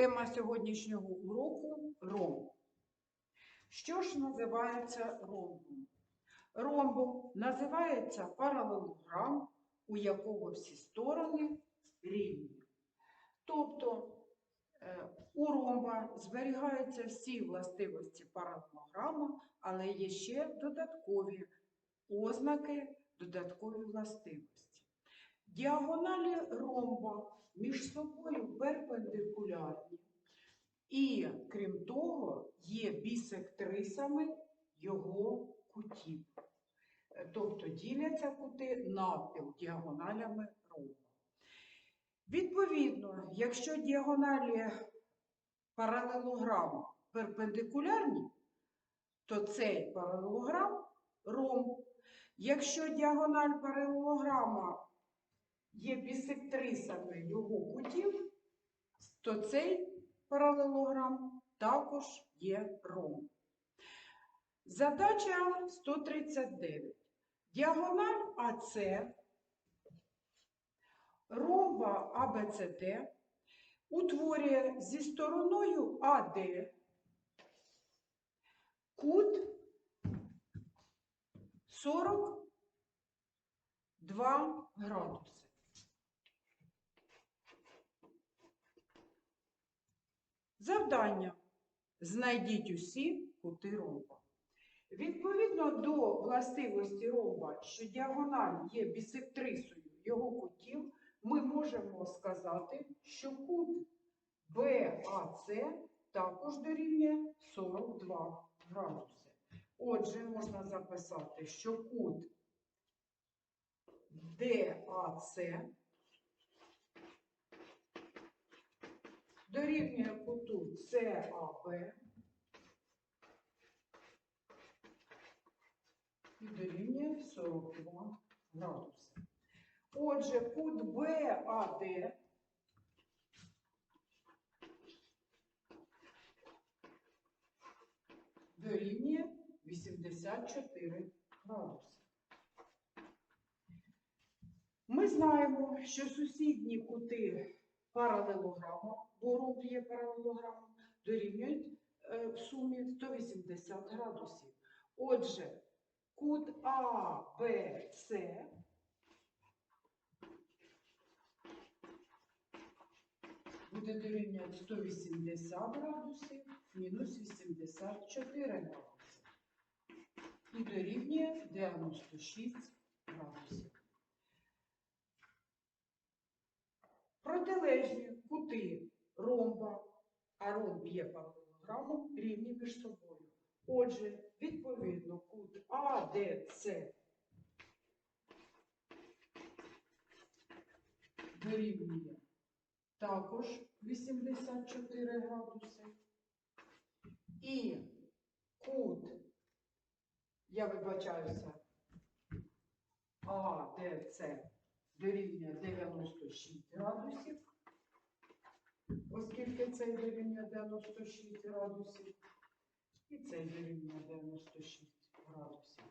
Тема сьогоднішнього уроку ромб. Що ж називається ромбом? Ромбом називається паралелограм, у якого всі сторони рівні. Тобто е, у ромба зберігаються всі властивості паралелограма, але є ще додаткові ознаки, додаткові властивості. Діагоналі ромба між собою перпендикулярні. І, крім того, є бісектрисами його кутів. Тобто діляться кути навпіл діагоналями ромба. Відповідно, якщо діагоналі паралелограму перпендикулярні, то цей паралелограм ромб. Якщо діагональ паралелограма є бісектрисами його кутів, то цей паралелограм також є ромб. Задача 139. Діагональ АЦ ромба АБЦД утворює зі стороною АД кут 42 градуси. Завдання. Знайдіть усі кути ромба. Відповідно до властивості ромба, що діагональ є бісектрисою його кутів, ми можемо сказати, що кут БАЦ також дорівнює 42 градуси. Отже, можна записати, що кут ДАЦ дорівнює куту САБ і дорівнює 42 градуси. Отже, кут БАД дорівнює 84 градуси. Ми знаємо, що сусідні кути паралелограма, бо ромб є дорівнюють е, в сумі 180 градусів. Отже, кут АБЦ буде дорівнювати 180 градусів мінус 84 градуси. І дорівнює 96 градусів. Протилежні кути ромба, а ромб є паралелограмом, рівні між собою. Отже, відповідно, кут АДЦ дорівнює також 84 градуси. І кут, я вибачаюся, АДЦ дорівнює 96 градусів, оскільки цей дорівнює 96 градусів, і цей дорівнює 96 градусів.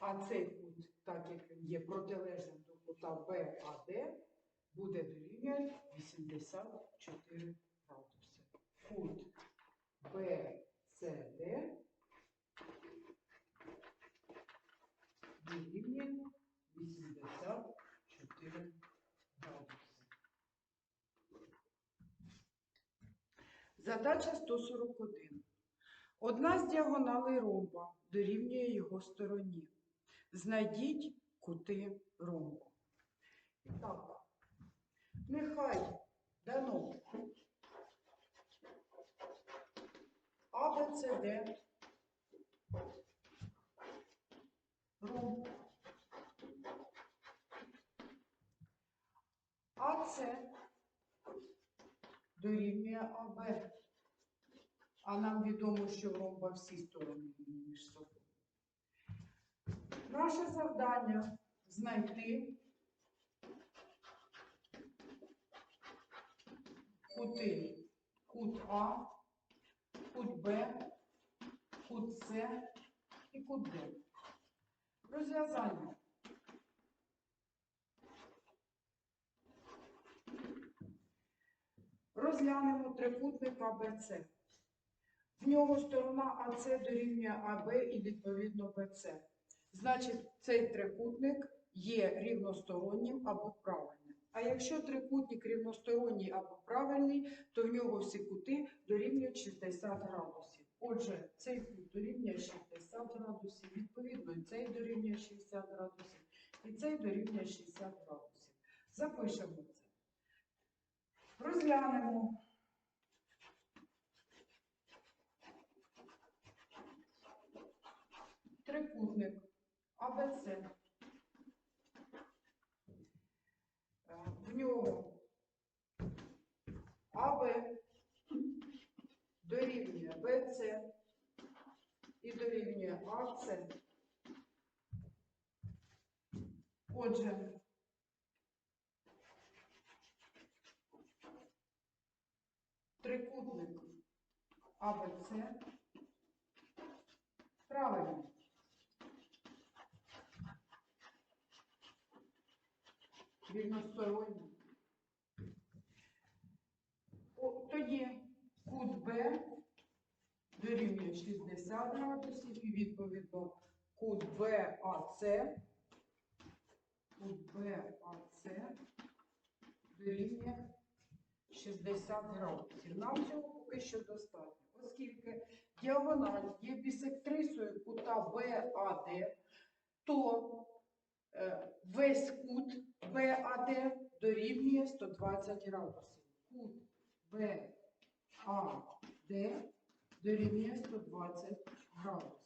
А цей кут, так як він є протилежним до кута БАД, буде дорівнювати 84 градуси. Кут БЦД дорівнює 84 градуси. Задача 141. Одна з діагоналей ромба дорівнює його стороні. Знайдіть кути ромба. І так, нехай дано АБЦД ромб АЦ дорівнює АБ. А нам відомо, що ромба всі сторони між собою. Наше завдання знайти кути. Кут А, кут Б, кут С і кут Д. Розв'язання. Розглянемо трикутник АБЦ. В нього сторона АЦ дорівнює АБ і відповідно БЦ. Значить, цей трикутник є рівностороннім або правильним. А якщо трикутник рівносторонній або правильний, то в нього всі кути дорівнюють 60 градусів. Отже, цей кут дорівнює 60 градусів, відповідно, цей дорівнює 60 градусів, і цей дорівнює 60 градусів. Запишемо це. Розглянемо. Трикутник АБЦ. Е, В нього АБ дорівнює БЦ і дорівнює АЦ. Отже, трикутник АБЦ правильно. Рівносторонній. О, Тоді кут Б дорівнює 60 градусів і відповідно кут БАЦ, кут БАЦ дорівнює 60 градусів. Нам цього поки що достатньо, оскільки діагональ є бісектрисою кута БАД, то весь кут БАД дорівнює 120 градусів. Кут БАД дорівнює 120 градусів.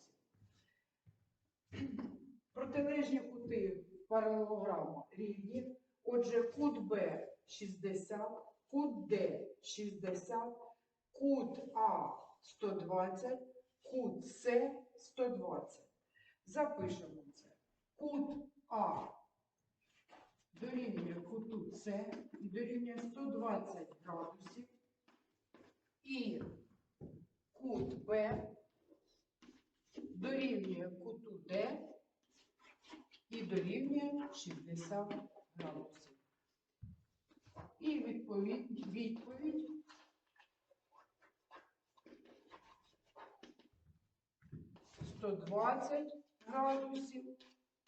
Протилежні кути паралелограма рівні. Отже, кут Б 60, кут Д 60, кут А 120, кут С 120. Запишемо це. Кут А дорівнює куту С і дорівнює 120 градусів. І кут Б дорівнює куту Д і дорівнює 60 градусів. І відповідь, відповідь – 120 градусів,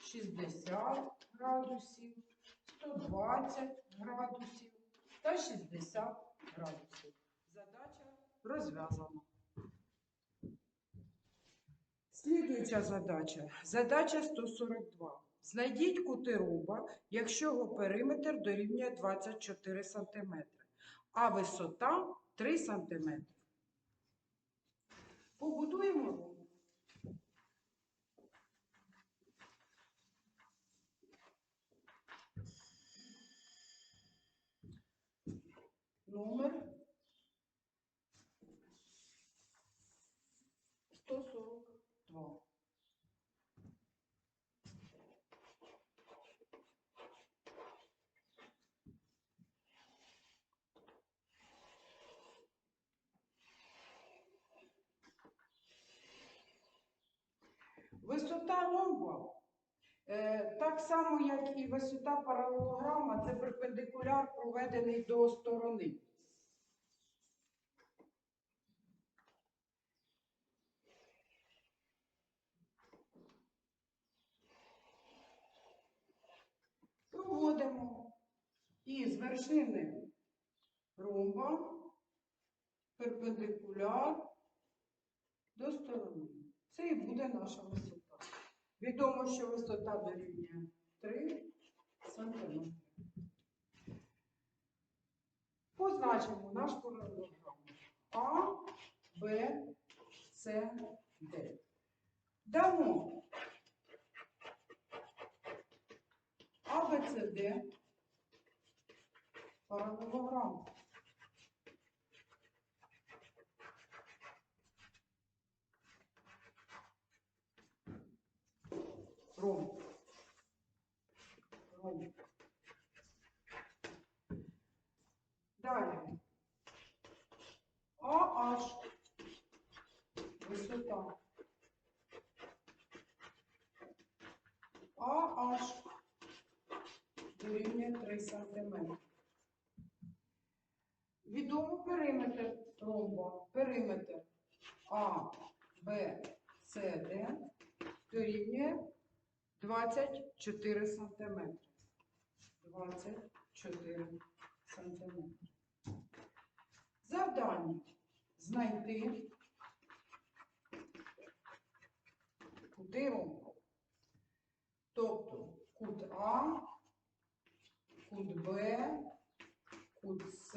60 градусів, 120 градусів та 60 градусів. Задача розв'язана. Слідуюча задача. Задача 142. Знайдіть кути руба, якщо його периметр дорівнює 24 см, а висота 3 см. Побудуємо руб. Номер 142. Висота ромба, е, так само, як і висота паралелограма, це перпендикуляр, проведений до сторони. Проводимо із вершини ромба перпендикуляр до сторони. Це і буде наша висота. Відомо, що висота дорівнює 3 см. Позначимо наш паралелограм А, Б, С, Д. Дамо А, Б, С, Д паралелограм. Ром. Ром. Далі. АH. Висота. АH дорівнює 3 см. Відомо периметр ромба, периметр А, Б, С, Д дорівнює 24 сантиметри. 24 сантиметри. Завдання знайти кути ромба. Тобто кут А, кут Б, кут С,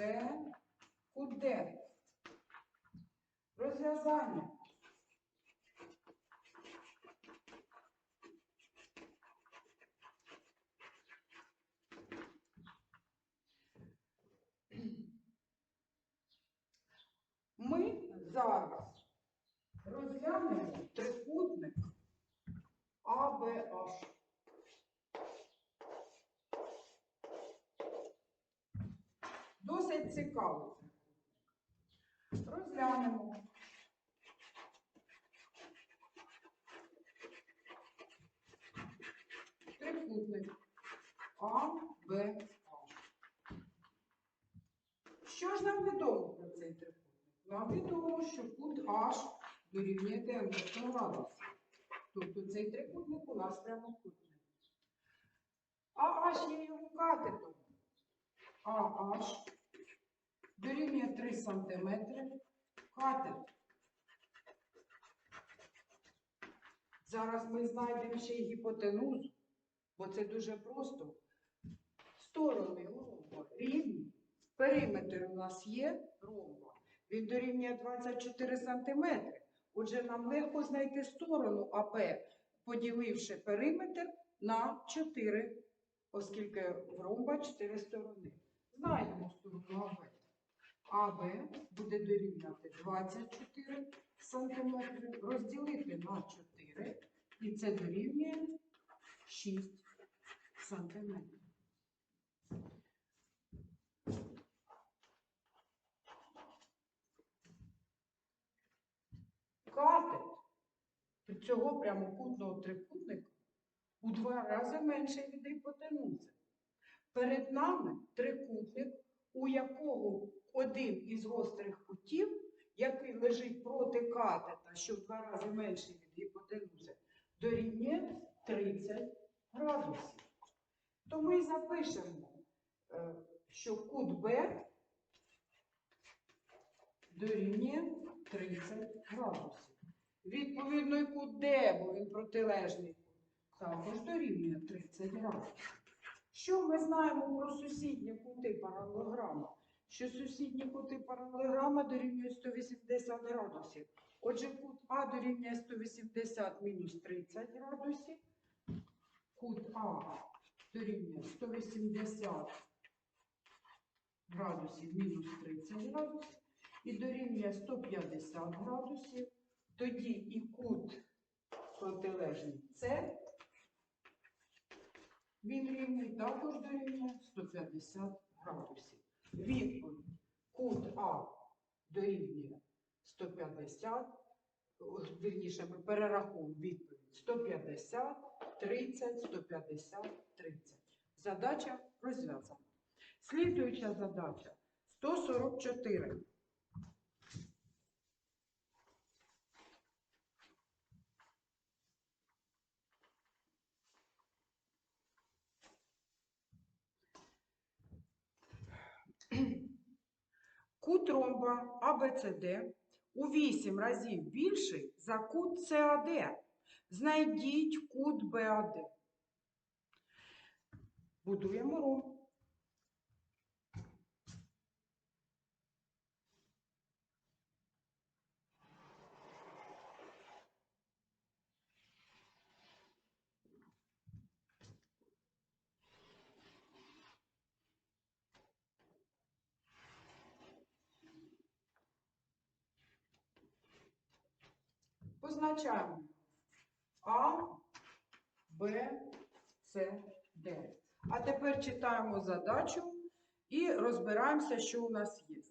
кут Д. Розв'язання. Ми зараз розглянемо трикутник АБH. Досить трикутник. Розглянемо. Трикутник АБH. Що ж нам відомо? Нам відомо, що кут H дорівнює 90 градусів. Тобто цей трикутник у нас прямокутний. А H є його катетом. А H дорівнює 3 см катет. Зараз ми знайдемо ще й гіпотенузу, бо це дуже просто. Сторони ромба рівні. Периметр у нас є ромба. Він дорівнює 24 см. Отже, нам легко знайти сторону АБ, поділивши периметр на 4, оскільки в ромба 4 сторони. Знайдемо сторону АБ. АБ буде дорівняти 24 см, розділити на 4, і це дорівнює 6 см. Катет цього прямокутного трикутника у два рази менший від гіпотенузи. Перед нами трикутник, у якого один із гострих кутів, який лежить проти катета, що в два рази менший від гіпотенузи, дорівнює 30 градусів. То ми запишемо, е, що кут Б дорівнює 30 градусів. Відповідно, і кут Д, бо він протилежний також дорівнює 30 градусів. Що ми знаємо про сусідні кути паралелограма? Що сусідні кути паралелограма дорівнюють 180 градусів. Отже, кут А дорівнює 180 мінус 30 градусів. Кут А дорівнює 180 градусів мінус 30 градусів і дорівнює 150 градусів, тоді і кут протилежний С, він рівний також дорівнює 150 градусів. Відповідь кут А дорівнює 150, о, вірніше, ми перерахуємо відповідь 150, 30, 150, 30. Задача розв'язана. Слідуюча задача 144. Кут ромба АБЦД у 8 разів більший за кут САД. Знайдіть кут БАД. Будуємо ромб. Позначаємо А, Б, С, Д. А тепер читаємо задачу і розбираємося, що у нас є.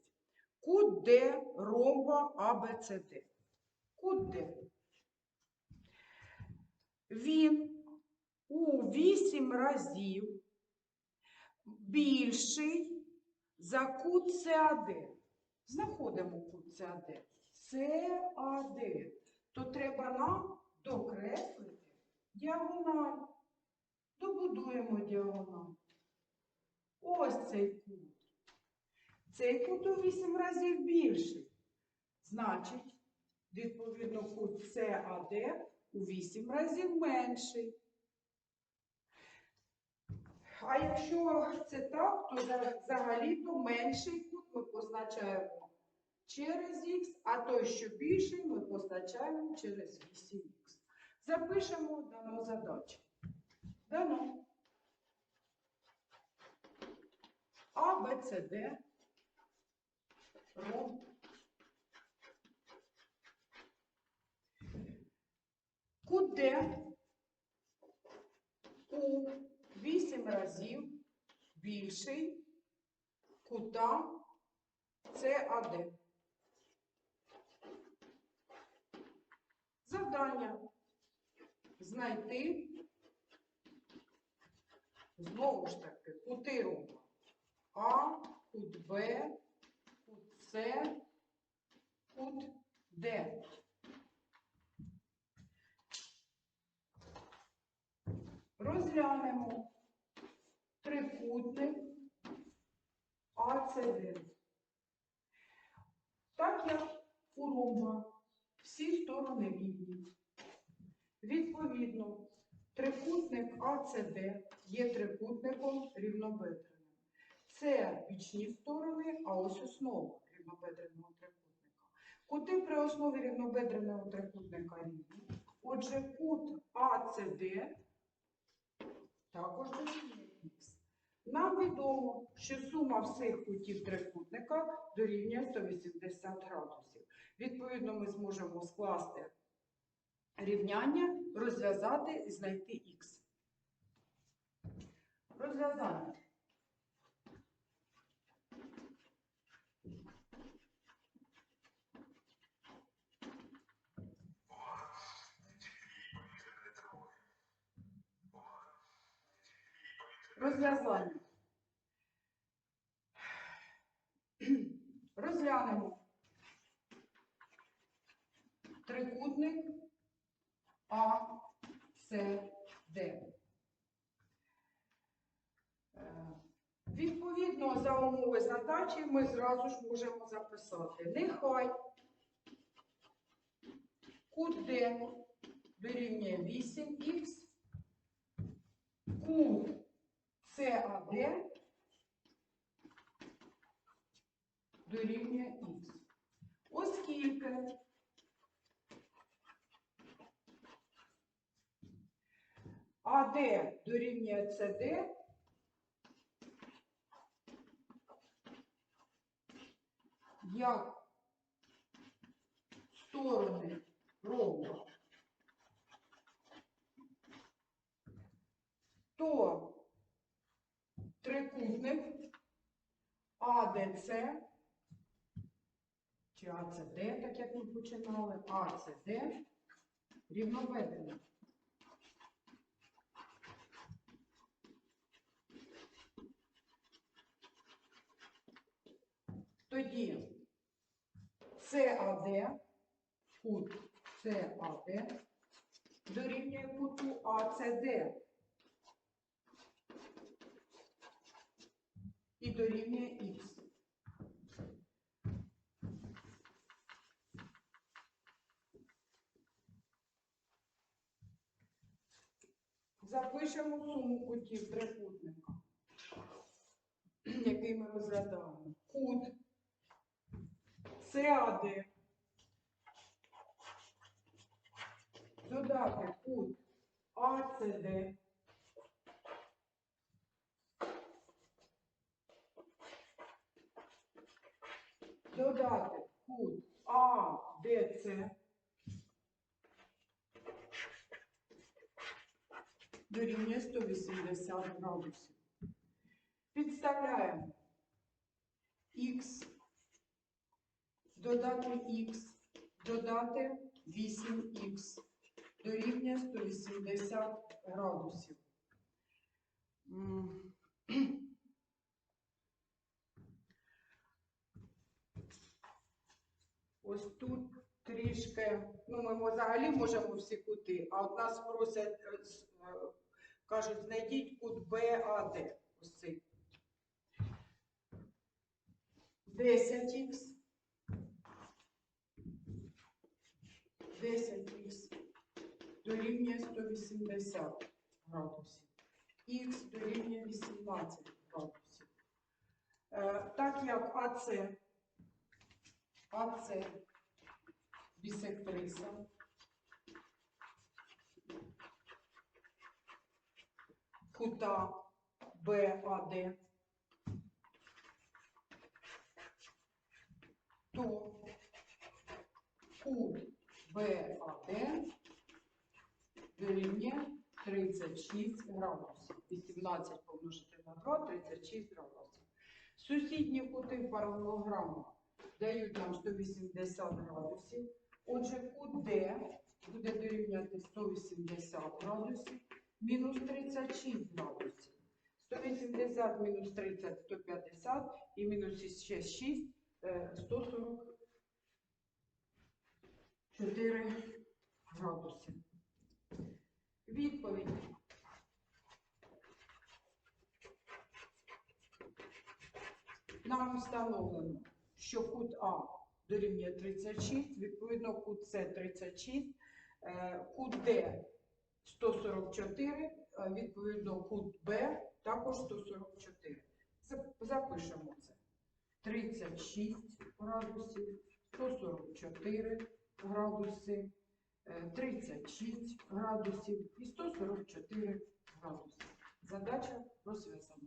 Кут ромба АБЦД. Кут Д. Він у 8 разів більший за кут САД. Знаходимо кут САД. САД. То треба нам докреслити діагональ. Добудуємо діагональ. Ось цей кут. Цей кут у 8 разів більший. Значить, відповідно, кут САД у 8 разів менший. А якщо це так, то взагалі-то менший кут ми позначаємо через х, а той, що більший, ми позначаємо через 8х. Запишемо дану задачу. Дано. А, Б, С, Д. Кут у 8 разів більший кута САД. Завдання знайти знову ж таки кути руба. А, кут Б, кут С, кут Д. Розглянемо трикутник АЦД. Так як у ромба всі сторони рівні. Відповідно, трикутник АЦД є трикутником рівнобедреним. Це бічні сторони, а ось основа рівнобедреного трикутника. Кути при основі рівнобедреного трикутника рівні. Отже, кут АЦД також дорівнює х. Нам відомо, що сума всіх кутів трикутника дорівнює 180 градусів. Відповідно, ми зможемо скласти рівняння, розв'язати і знайти х. Розв'язання. Розв'язання. Розглянемо трикутник А, С, Д. Е, Відповідно, за умови задачі ми зразу ж можемо записати. Нехай кут Д дорівнює 8х, кут САД дорівнює х. Оскільки АД дорівнює СД, як? Сторони. Ромба, то трикутник. АДЦ чи АЦД, так як ми починали, АЦД рівноведений. Тоді САД, кут САД дорівнює куту АЦД. і дорівнює х. Запишемо суму кутів трикутника, який ми розглядаємо. Кут САД додати кут АЦД додати кут АДЦ дорівнює 180 градусів. Підставляємо. Х, додати х, додати 8х дорівнює 180 градусів. Ось тут трішки, ну ми взагалі можемо всі кути, а от нас просять, е, е, кажуть, знайдіть кут БАД. Ось цей. 10х. 10х дорівнює 180 градусів. Х дорівнює 18 градусів. Е, Так як АЦ, АЦ бісектриса, кута БАД, Б1 дорівнює 36 градусів. 18 помножити на 2, 36 градусів. Сусідні кути паралелограма дають нам 180 градусів. Отже, кут Д буде дорівняти 180 градусів мінус 36 градусів. 180 мінус 30 150 і мінус 6 140 4 градуси. Відповідь. Нам встановлено, що кут А дорівнює 36, відповідно, кут С 36, е, кут Д 144, відповідно, кут Б також 144. Запишемо це. 36 градусів, 144 градуси, е, 36 градусів і 144 градуси. Задача розв'язана.